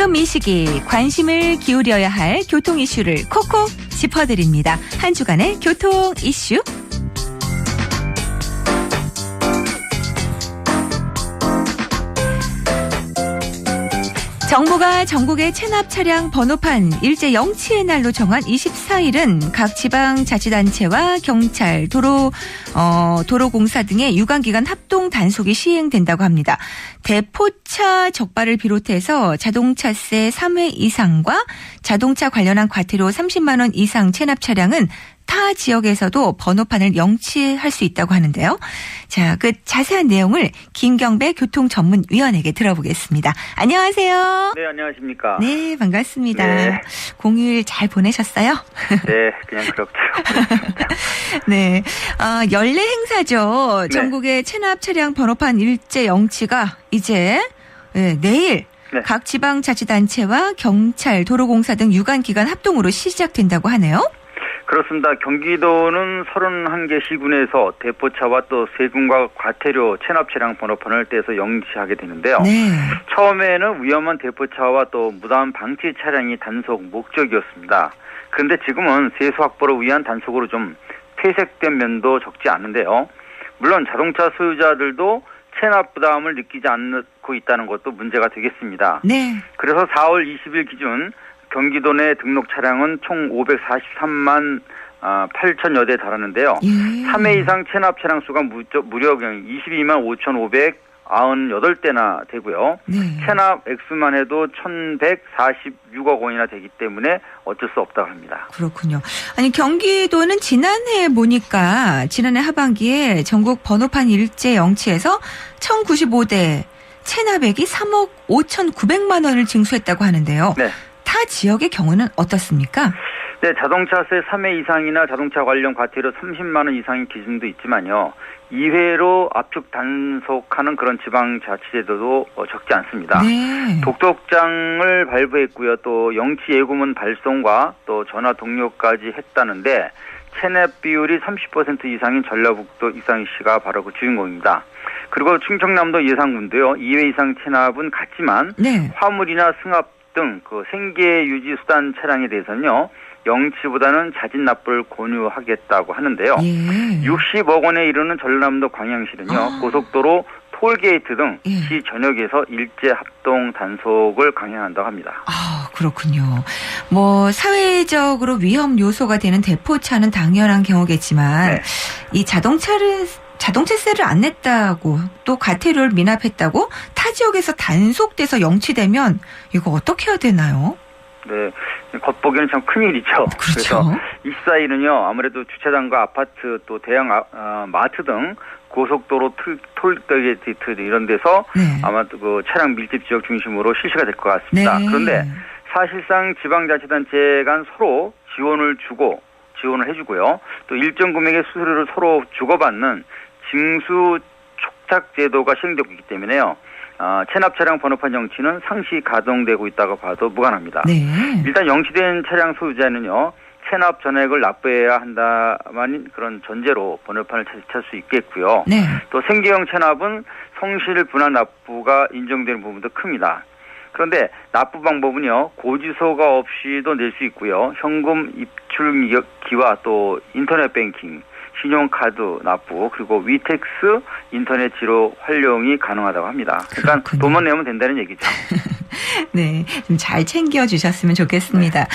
지금 이 시기 관심을 기울여야 할 교통 이슈를 콕콕 짚어드립니다. 한 주간의 교통 이슈. 정부가 전국의 체납 차량 번호판 일제 영치의 날로 정한 24일은 각 지방 자치단체와 경찰, 도로 어, 도로공사 등의 유관기관 합동 단속이 시행된다고 합니다. 대포차 적발을 비롯해서 자동차세 3회 이상과 자동차 관련한 과태료 30만 원 이상 체납 차량은 타 지역에서도 번호판을 영치할 수 있다고 하는데요. 자, 그 자세한 내용을 김경배 교통전문위원에게 들어보겠습니다. 안녕하세요. 네, 안녕하십니까. 네, 반갑습니다. 네. 공휴일 잘 보내셨어요? 네, 그냥 그렇게. 네. 아, 연례 행사죠. 네. 전국의 체납 차량 번호판 일제 영치가 이제 네, 내일 네. 각 지방자치단체와 경찰, 도로공사 등 유관기관 합동으로 시작된다고 하네요. 그렇습니다. 경기도는 31개 시군에서 대포차와 또 세금과 과태료 체납 차량 번호판을 떼서 영치하게 되는데요. 네. 처음에는 위험한 대포차와 또 무단 방치 차량이 단속 목적이었습니다. 그런데 지금은 세수 확보를 위한 단속으로 좀 퇴색된 면도 적지 않은데요. 물론 자동차 소유자들도 체납 부담을 느끼지 않고 있다는 것도 문제가 되겠습니다. 네. 그래서 4월 20일 기준 경기도 내 등록 차량은 총 543만 8천여 대 달하는데요. 예. 3회 이상 체납 차량 수가 무려, 무려 22만 5,598대나 되고요. 네. 체납 액수만 해도 1,146억 원이나 되기 때문에 어쩔 수 없다고 합니다. 그렇군요. 아니 경기도는 지난해 보니까 지난해 하반기에 전국 번호판 일제 영치에서 1,095대 체납액이 3억 5,900만 원을 징수했다고 하는데요. 네. 타 지역의 경우는 어떻습니까? 네, 자동차세 3회 이상이나 자동차 관련 과태료 30만 원 이상의 기준도 있지만요. 2회로 압축 단속하는 그런 지방자치제도도 어, 적지 않습니다. 네. 독촉장을 발부했고요. 또 영치 예고문 발송과 또 전화 동료까지 했다는데 체납 비율이 30% 이상인 전라북도 이상시가 바로 그 주인공입니다. 그리고 충청남도 예상군도요. 2회 이상 체납은 같지만 네. 화물이나 승합 등 그 생계 유지 수단 차량에 대해서는요. 영치보다는 자진 납부를 권유하겠다고 하는데요. 예. 60억 원에 이르는 전남도 광양시는요. 아. 고속도로 톨게이트 등 예. 시 전역에서 일제 합동 단속을 강행한다고 합니다. 아, 그렇군요. 뭐 사회적으로 위험 요소가 되는 대포차는 당연한 경우겠지만 네. 이 자동차를 자동차세를 안 냈다고 또 과태료를 미납했다고 타 지역에서 단속돼서 영치되면 이거 어떻게 해야 되나요? 네. 겉보기에는 참 큰일이죠. 그렇죠. 이 사이는요. 아무래도 주차장과 아파트 또 대형 아, 아, 마트 등 고속도로 툴- 톨게이트 이런 데서 네. 아마 그 차량 밀집 지역 중심으로 실시가 될 것 같습니다. 그런데 사실상 지방자치단체 간 서로 지원을 주고 지원을 해주고요. 또 일정 금액의 수수료를 서로 주고받는 징수 촉탁 제도가 시행되고 있기 때문에요. 아, 체납 차량 번호판 영치는 상시 가동되고 있다고 봐도 무관합니다. 네. 일단 영치된 차량 소유자는요. 체납 전액을 납부해야 한다만 그런 전제로 번호판을 찾을 수 있겠고요. 네. 또 생계형 체납은 성실 분할 납부가 인정되는 부분도 큽니다. 그런데 납부 방법은요 고지서가 없이도 낼 수 있고요 현금 입출기와 또 인터넷 뱅킹 신용카드 납부 그리고 위텍스 인터넷 지로 활용이 가능하다고 합니다. 그러니까 그렇군요. 돈만 내면 된다는 얘기죠. 네. 좀 잘 챙겨 주셨으면 좋겠습니다.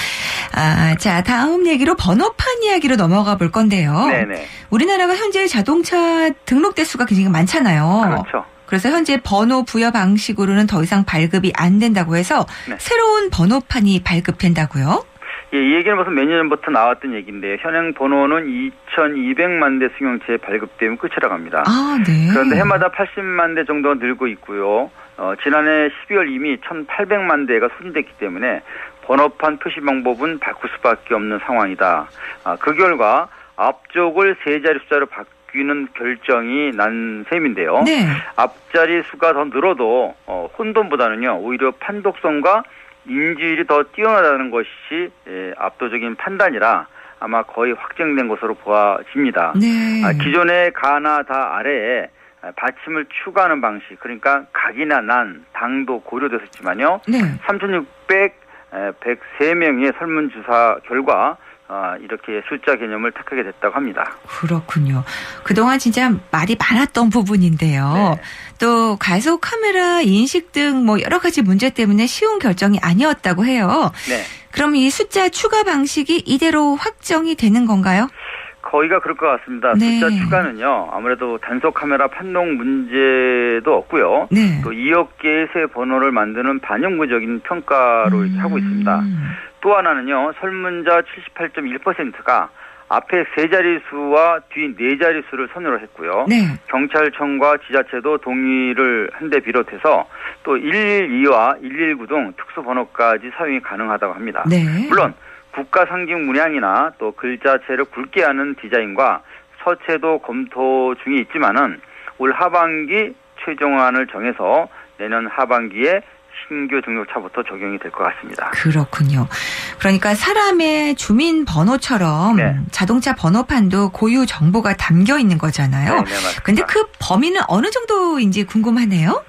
아, 자, 다음 얘기로 번호판 이야기로 넘어가 볼 건데요. 네네 우리나라가 현재 자동차 등록 대수가 굉장히 많잖아요. 그렇죠. 그래서 현재 번호 부여 방식으로는 더 이상 발급이 안 된다고 해서 네. 새로운 번호판이 발급된다고요? 예, 이 얘기는 무슨 몇 년 전부터 나왔던 얘기인데 현행 번호는 2,200만 대 승용차에 발급되면 끝이라고 합니다. 아, 네. 그런데 해마다 80만 대 정도가 늘고 있고요. 어, 지난해 12월 이미 1,800만 대가 소진됐기 때문에 번호판 표시 방법은 바꿀 수밖에 없는 상황이다. 아, 그 결과 앞쪽을 세 자리 숫자로 바뀌는 결정이 난 셈인데요. 네. 앞자리 수가 더 늘어도 어, 혼돈보다는요 오히려 판독성과 인지율이 더 뛰어나다는 것이 예, 압도적인 판단이라 아마 거의 확정된 것으로 보아집니다. 네. 아, 기존의 가나 다 아래에 받침을 추가하는 방식 그러니까 각이나 난, 당도 고려됐었지만요. 네. 3,600 103명의 설문조사 결과 아, 이렇게 숫자 개념을 택하게 됐다고 합니다. 그렇군요. 그동안 진짜 말이 많았던 부분인데요. 네. 또 가속 카메라 인식 등 뭐 여러 가지 문제 때문에 쉬운 결정이 아니었다고 해요. 네. 그럼 이 숫자 추가 방식이 이대로 확정이 되는 건가요? 거의가 그럴 것 같습니다. 네. 숫자 추가는요. 아무래도 단속 카메라 판독 문제도 없고요. 네. 또 2억 개의 새 번호를 만드는 반영구적인 평가로 이렇게 하고 있습니다. 음. 또 하나는요. 설문자 78.1%가 앞에 세 자릿수와 뒤 네 자릿수를 선으로 했고요. 네. 경찰청과 지자체도 동의를 한 데 비롯해서 또 112와 119 등 특수 번호까지 사용이 가능하다고 합니다. 네. 물론 국가 상징 문양이나 또 글자체를 굵게 하는 디자인과 서체도 검토 중에 있지만은 올 하반기 최종안을 정해서 내년 하반기에 신규 등록차부터 적용이 될 것 같습니다. 그렇군요. 그러니까 사람의 주민 번호처럼 네. 자동차 번호판도 고유 정보가 담겨 있는 거잖아요. 네, 네, 맞습니다. 근데 그 범위는 어느 정도인지 궁금하네요.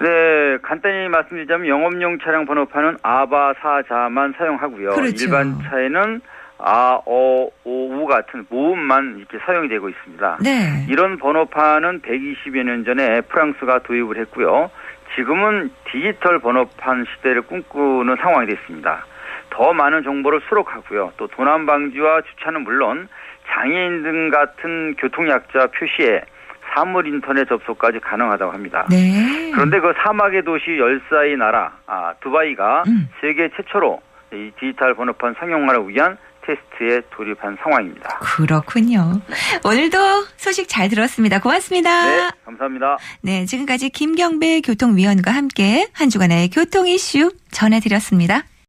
네, 간단히 말씀드리자면 영업용 차량 번호판은 아바 사자만 사용하고요. 그렇죠. 일반 차에는 아, 어, 오, 우 같은 모음만 이렇게 사용이 되고 있습니다. 네. 이런 번호판은 120여 년 전에 프랑스가 도입을 했고요. 지금은 디지털 번호판 시대를 꿈꾸는 상황이 됐습니다. 더 많은 정보를 수록하고요. 또 도난 방지와 주차는 물론 장애인 등 같은 교통약자 표시에 사물 인터넷 접속까지 가능하다고 합니다. 네. 그런데 그 사막의 도시 열사의 나라 아, 두바이가 음. 세계 최초로 이 디지털 번호판 상용화를 위한 테스트에 돌입한 상황입니다. 그렇군요. 오늘도 소식 잘 들었습니다. 고맙습니다. 네, 감사합니다. 네, 지금까지 김경배 교통위원과 함께 한 주간의 교통 이슈 전해드렸습니다.